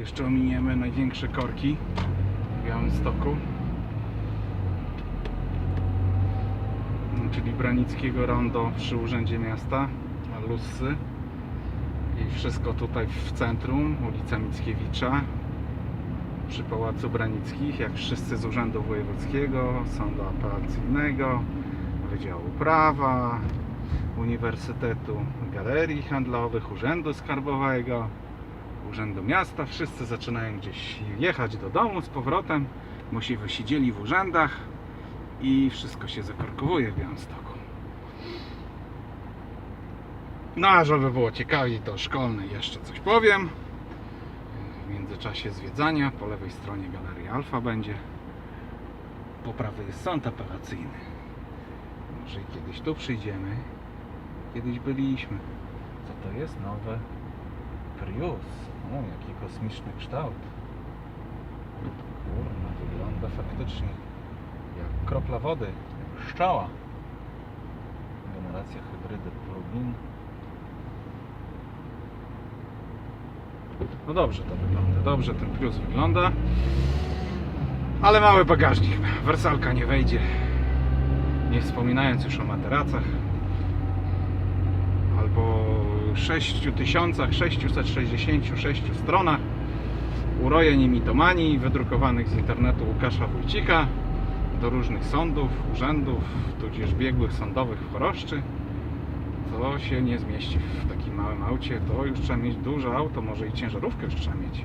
jeszcze ominiemy największe korki w Białymstoku. Czyli Branickiego Rondo przy Urzędzie Miasta, Lussy. I wszystko tutaj w centrum, ulica Mickiewicza, przy Pałacu Branickich, jak wszyscy z Urzędu Wojewódzkiego, Sądu Apelacyjnego, Wydziału Prawa, Uniwersytetu Galerii Handlowych, Urzędu Skarbowego, Urzędu Miasta. Wszyscy zaczynają gdzieś jechać do domu z powrotem, bo się wysiedzieli w urzędach i wszystko się zakorkowuje w Białymstoku. No a żeby było ciekawiej, to szkolny jeszcze coś powiem. W międzyczasie zwiedzania po lewej stronie Galerii Alfa będzie. Po prawej jest sąd apelacyjny. Może kiedyś tu przyjdziemy. Kiedyś byliśmy. Co to jest? Nowe Prius. O, jaki kosmiczny kształt. Kurna, wygląda faktycznie jak kropla wody, jak pszczoła. Generacja hybrydy plug-in. No dobrze to wygląda, dobrze ten Prius wygląda. Ale mały bagażnik, wersalka nie wejdzie. Nie wspominając już o materacach. Albo 6666 stronach urojeń i mitomanii wydrukowanych z internetu Łukasza Wójcika do różnych sądów, urzędów, tudzież biegłych sądowych w Choroszczy. To się nie zmieści w takim małym aucie. To już trzeba mieć duże auto, może i ciężarówkę już trzeba mieć.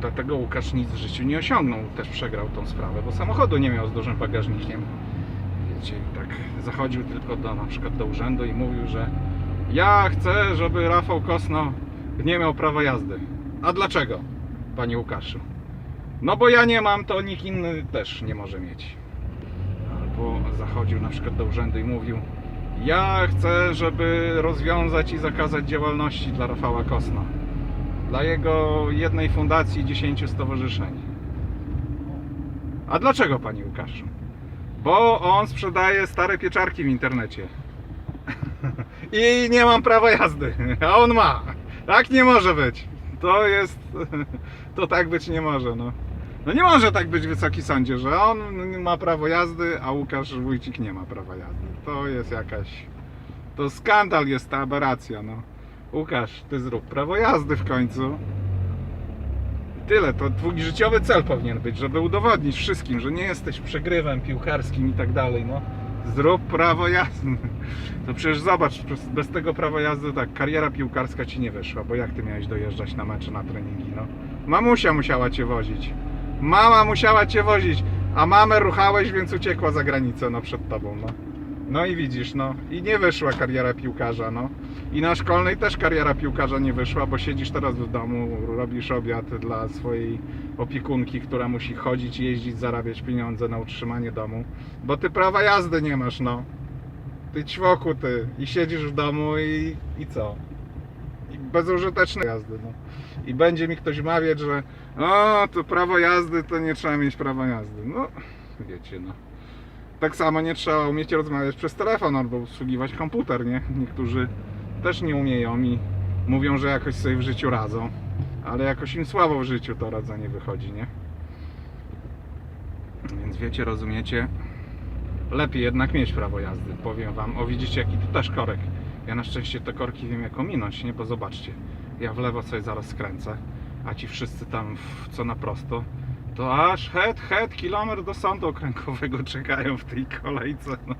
Dlatego Łukasz nic w życiu nie osiągnął. Też przegrał tą sprawę, bo samochodu nie miał z dużym bagażnikiem. Wiecie, zachodził tylko do, na przykład do urzędu i mówił, że ja chcę, żeby Rafał Kosno nie miał prawa jazdy. A dlaczego, panie Łukaszu? No bo ja nie mam, to nikt inny też nie może mieć. Albo zachodził na przykład do urzędu i mówił ja chcę, żeby rozwiązać i zakazać działalności dla Rafała Kosna. Dla jego jednej fundacji i 10 stowarzyszeń. A dlaczego, panie Łukaszu? Bo on sprzedaje stare pieczarki w internecie. I nie mam prawa jazdy, a on ma. Tak nie może być. To jest. To tak być nie może, no. No nie może tak być wysoki sądzie, że on ma prawo jazdy, a Łukasz Wójcik nie ma prawa jazdy. To jest jakaś. To skandal jest ta aberracja, no. Łukasz, ty zrób prawo jazdy w końcu. Tyle, to twój życiowy cel powinien być, żeby udowodnić wszystkim, że nie jesteś przegrywem piłkarskim i tak dalej, no. Zrób prawo jazdy. To przecież zobacz, bez tego prawa jazdy tak, kariera piłkarska ci nie wyszła, bo jak ty miałeś dojeżdżać na mecze, na treningi, no. Mamusia musiała cię wozić. Mama musiała cię wozić, a mamę ruchałeś, więc uciekła za granicę, no, przed tobą, no. No i widzisz, no. I nie wyszła kariera piłkarza, no. I na szkolnej też kariera piłkarza nie wyszła, bo siedzisz teraz w domu, robisz obiad dla swojej opiekunki, która musi chodzić, jeździć, zarabiać pieniądze na utrzymanie domu, bo ty prawa jazdy nie masz, no. Ty ćwoku ty. I siedzisz w domu i, i co? I bezużyteczne jazdy, no. I będzie mi ktoś mawiać, że o, to prawo jazdy to nie trzeba mieć prawa jazdy. No, wiecie, no. Tak samo nie trzeba umieć rozmawiać przez telefon albo obsługiwać komputer, nie? Niektórzy też nie umieją i mówią, że jakoś sobie w życiu radzą, ale jakoś im słabo w życiu to radzenie wychodzi, nie? Więc wiecie, rozumiecie, lepiej jednak mieć prawo jazdy, powiem wam. O, widzicie, jaki tu też korek. Ja na szczęście te korki wiem jak ominąć, nie? Bo zobaczcie, ja w lewo sobie zaraz skręcę, a ci wszyscy tam w, co na prosto, to aż het, het, kilometr do sądu okręgowego czekają w tej kolejce. No.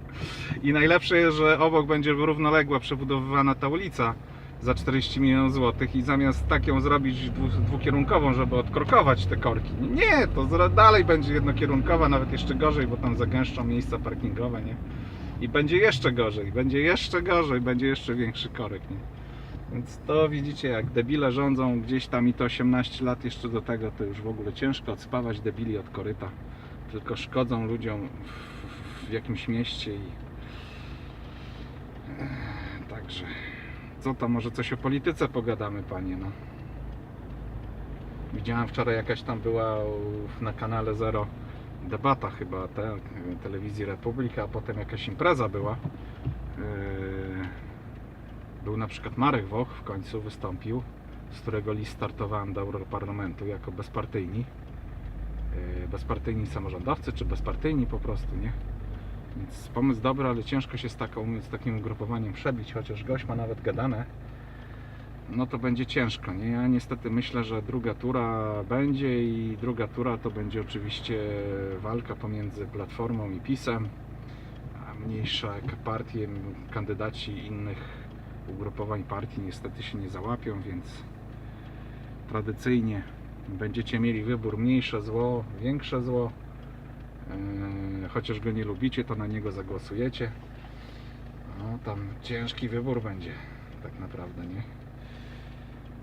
I najlepsze jest, że obok będzie równoległa przebudowywana ta ulica za 40 milionów złotych i zamiast tak ją zrobić dwu, dwukierunkową, żeby odkorkować te korki. Nie, to dalej będzie jednokierunkowa, nawet jeszcze gorzej, bo tam zagęszczą miejsca parkingowe, nie? I będzie jeszcze gorzej, będzie jeszcze gorzej, będzie jeszcze większy korek, nie? Więc to widzicie, jak debile rządzą gdzieś tam i to 18 lat jeszcze do tego, to już w ogóle ciężko odspawać debili od koryta. Tylko szkodzą ludziom w, w jakimś mieście i... Także... Co to, może coś o polityce pogadamy, panie, no. Widziałem wczoraj jakaś tam była na kanale Zero debata chyba te, telewizji Republika, a potem jakaś impreza była. Yy, Był na przykład Marek Woch w końcu wystąpił, z którego list startowałem do Europarlamentu jako bezpartyjni. Yy, Bezpartyjni samorządowcy, czy bezpartyjni po prostu, nie? Więc pomysł dobry, ale ciężko się z, taką, z takim ugrupowaniem przebić, chociaż gość ma nawet gadane. No to będzie ciężko, nie? Ja niestety myślę, że druga tura będzie i druga tura to będzie oczywiście walka pomiędzy Platformą i PiSem, a mniejsza partie, kandydaci innych ugrupowań partii niestety się nie załapią, więc tradycyjnie będziecie mieli wybór mniejsze zło, większe zło. Yy, chociaż go nie lubicie, to na niego zagłosujecie. No tam ciężki wybór będzie, tak naprawdę, nie?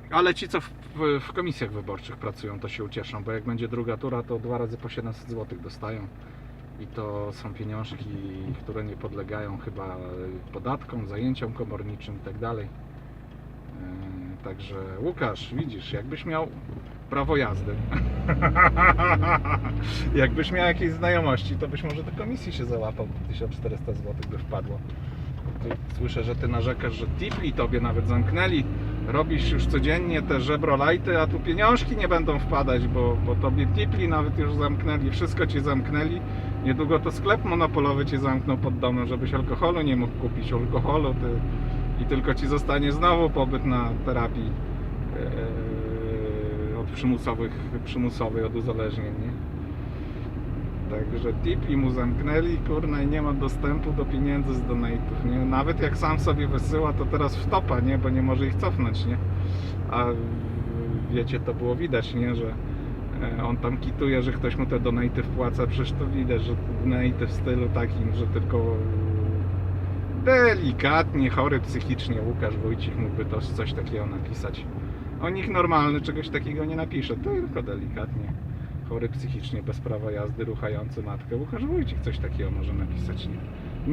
Ale ci, co w, w, w komisjach wyborczych pracują, to się ucieszą, bo jak będzie druga tura, to dwa razy po 700 zł dostają. I to są pieniążki, które nie podlegają chyba podatkom, zajęciom komorniczym i tak. Yy, Także Łukasz, widzisz, jakbyś miał prawo jazdy, jakbyś miał jakieś znajomości, to byś może do komisji się załapał, 1400 zł by wpadło. Tu słyszę, że ty narzekasz, że tipli tobie nawet zamknęli. Robisz już codziennie te żebrolajty, a tu pieniążki nie będą wpadać, bo, bo tobie tipli nawet już zamknęli, wszystko ci zamknęli. Niedługo to sklep monopolowy ci zamkną pod domem, żebyś alkoholu nie mógł kupić, alkoholu ty, i tylko ci zostanie znowu pobyt na terapii e, od przymusowych, przymusowej, od uzależnień, nie? Także tipli mu zamknęli, kurna, i nie ma dostępu do pieniędzy z donate'ów, nie? Nawet jak sam sobie wysyła, to teraz wtopa, nie? Bo nie może ich cofnąć, nie? A wiecie, to było widać, nie? Że e, on tam kituje, że ktoś mu te donate'y wpłaca, przecież to widać, że donate'y w stylu takim, że tylko delikatnie chory psychicznie Łukasz Wójcik mógłby to coś takiego napisać. O nich normalny czegoś takiego nie napisze, tylko delikatnie chory psychicznie, bez prawa jazdy, ruchający matkę. Łukasz Wójcik coś takiego może napisać, nie?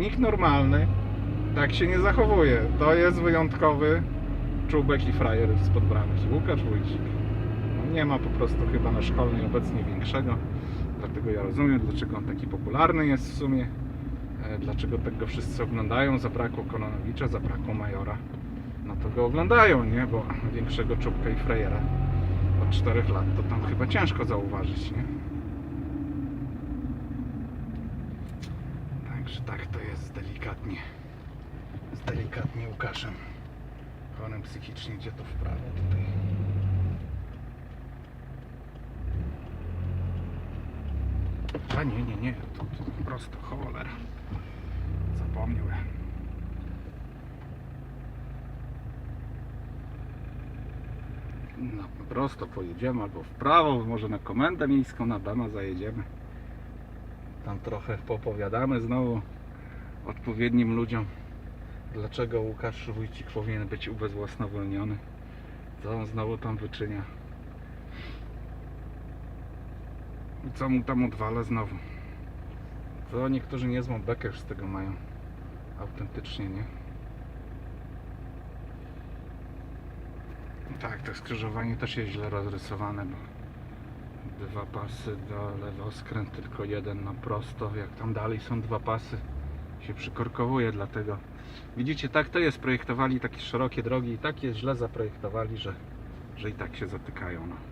Nikt normalny tak się nie zachowuje. To jest wyjątkowy czubek i frajer spod bramki. Łukasz Wójcik. No nie ma po prostu chyba na szkolnej obecnie większego. Dlatego ja rozumiem, dlaczego on taki popularny jest w sumie. E, Dlaczego tak go wszyscy oglądają? Zabrakło Kononowicza, zabrakło Majora. No to go oglądają, nie? Bo większego czubka i frajera od 4 lat to tam chyba ciężko zauważyć, nie? Także tak to jest delikatnie. Z delikatnie Łukaszem. Chorym psychicznie, gdzie to w prawo tutaj. A nie, nie, nie, to, to prosto, cholera. Zapomniałem. No, prosto pojedziemy albo w prawo, może na komendę miejską, na Bema zajedziemy. Tam trochę popowiadamy znowu odpowiednim ludziom, dlaczego Łukasz Wójcik powinien być ubezwłasnowolniony. Co on znowu tam wyczynia. I co mu tam odwala znowu. To niektórzy niezłą bekę z tego mają. Autentycznie, nie? Tak, to skrzyżowanie też jest źle rozrysowane, bo dwa pasy do lewoskręt, tylko jeden na prosto. Jak tam dalej są dwa pasy, się przykorkowuje, dlatego widzicie, tak to jest. Projektowali takie szerokie drogi i tak jest źle zaprojektowali, że, że i tak się zatykają. No.